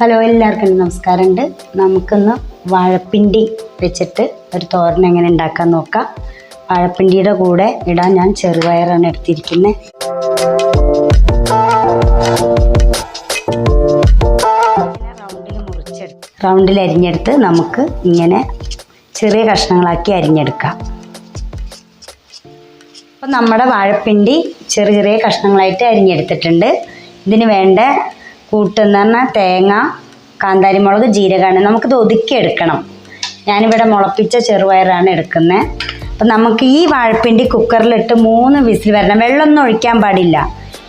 Hello എല്ലാവർക്കും നമസ്കാരമുണ്ട്. നമുക്കിന്ന് വാഴപ്പിണ്ടി വെച്ചിട്ട് ഒരു തോരൻ എങ്ങനെ ഉണ്ടാക്കാൻ നോക്കാം. വാഴപ്പിണ്ടിയുടെ കൂടെ ഇടാൻ ഞാൻ ചെറുപയറാണ് എടുത്തിരിക്കുന്നത് റൗണ്ടിൽ മുറിച്ചെടുത്ത് റൗണ്ടിൽ അരിഞ്ഞെടുത്ത് നമുക്ക് ഇങ്ങനെ ചെറിയ കഷ്ണങ്ങളാക്കി അരിഞ്ഞെടുക്കാം. അപ്പം നമ്മുടെ വാഴപ്പിണ്ടി ചെറിയ ചെറിയ കഷ്ണങ്ങളായിട്ട് അരിഞ്ഞെടുത്തിട്ടുണ്ട്. ഇതിന് വേണ്ട കൂട്ടെന്ന് പറഞ്ഞാൽ തേങ്ങ കാന്താരിമുളക് ജീരകമാണ് നമുക്കിത് ഒതുക്കിയെടുക്കണം ഞാനിവിടെ മുളപ്പിച്ച ചെറുപയറാണ് എടുക്കുന്നത് അപ്പം നമുക്ക് ഈ വാഴപ്പിണ്ടി കുക്കറിലിട്ട് മൂന്ന് വിസിൽ വരണം. വെള്ളമൊന്നും ഒഴിക്കാൻ പാടില്ല.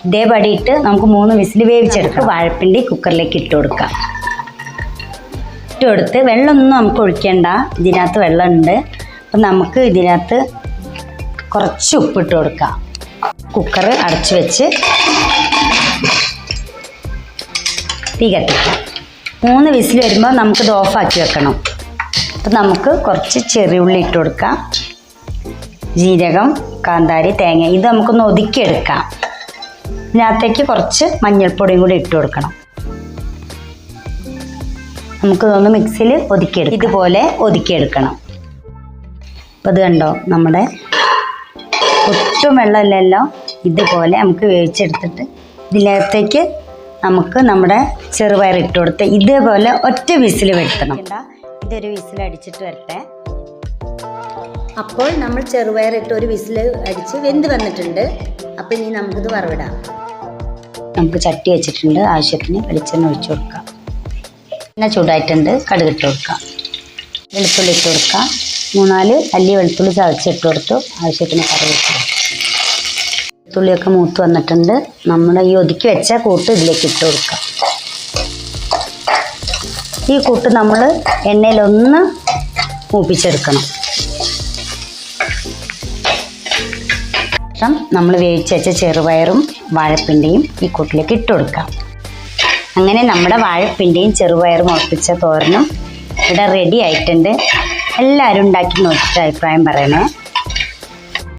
ഇതേ പടിയിട്ട് നമുക്ക് മൂന്ന് വിസിൽ വേവിച്ചെടുക്കാം വാഴപ്പിണ്ടി കുക്കറിലേക്ക് ഇട്ട് കൊടുക്കാം. ഇട്ട് കൊടുത്ത് വെള്ളമൊന്നും നമുക്ക് ഒഴിക്കേണ്ട. ഇതിനകത്ത് വെള്ളമുണ്ട്. അപ്പം നമുക്ക് ഇതിനകത്ത് കുറച്ച് ഉപ്പിട്ട് കൊടുക്കാം. കുക്കർ അടച്ചു വെച്ച് തീ കത്തിക്കാം മൂന്ന് വിസിൽ വരുമ്പോൾ നമുക്കിത് ഓഫാക്കി വെക്കണം. അപ്പം നമുക്ക് കുറച്ച് ചെറിയുള്ളി ഇട്ട് കൊടുക്കാം. ജീരകം കാന്താരി തേങ്ങ ഇത് നമുക്കൊന്ന് ഒതുക്കിയെടുക്കാം. ഇതിനകത്തേക്ക് കുറച്ച് മഞ്ഞൾപ്പൊടിയും കൂടി ഇട്ട് കൊടുക്കണം. നമുക്ക് ഇതൊന്ന് മിക്സിയിൽ ഒതുക്കിയെടുക്കാം. ഇതുപോലെ ഒതുക്കിയെടുക്കണം. അപ്പോൾ ഇത് കണ്ടോ നമ്മുടെ ഒട്ടും വെള്ളമില്ലല്ലോ. ഇതുപോലെ നമുക്ക് വേവിച്ചെടുത്തിട്ട് ഇതിനകത്തേക്ക് നമുക്ക് നമ്മുടെ ചെറുപയർ ഇട്ട് കൊടുത്ത് ഇതേപോലെ ഒറ്റ വിസിൽ വരുത്തണം. ഇതൊരു വിസിൽ അടിച്ചിട്ട് വരട്ടെ. അപ്പോൾ നമ്മൾ ചെറുപയർ ഇട്ട് ഒരു വിസിൽ അടിച്ച് വെന്ത് വന്നിട്ടുണ്ട്. അപ്പോൾ ഇനി നമുക്കിത് വറവിടാം. നമുക്ക് ചട്ടി വെച്ചിട്ടുണ്ട്. ആവശ്യത്തിന് വെളിച്ചെണ്ണ ഒഴിച്ചു കൊടുക്കാം. എണ്ണ ചൂടായിട്ടുണ്ട്. കടുക് ഇട്ട് കൊടുക്കാം. വെളുത്തുള്ളി ഇട്ട് കൊടുക്കാം. മൂന്നാൽ അല്ലി വെളുത്തുള്ളി ചതച്ചിട്ട് കൊടുത്തു. ആവശ്യത്തിന് കറി വെച്ചു വെളുത്തുള്ളിയൊക്കെ മൂത്ത് വന്നിട്ടുണ്ട്. നമ്മൾ ഈ ഒതുക്കി വെച്ച കൂട്ട് ഇതിലേക്ക് ഇട്ട് കൊടുക്കാം. ഈ കൂട്ട് നമ്മൾ എണ്ണയിലൊന്ന് മൂപ്പിച്ചെടുക്കണം. ശേഷം നമ്മൾ വേവിച്ച് വെച്ച ചെറുപയറും വാഴപ്പിന്റെയും ഈ കൂട്ടിലേക്ക് ഇട്ട് കൊടുക്കാം. അങ്ങനെ നമ്മുടെ വാഴപ്പിന്റെയും ചെറുപയറും ഉറപ്പിച്ച തോരനും ഇവിടെ റെഡി ആയിട്ടുണ്ട്. എല്ലാവരും ഉണ്ടാക്കി നോക്കിയിട്ട് അഭിപ്രായം പറയണേ.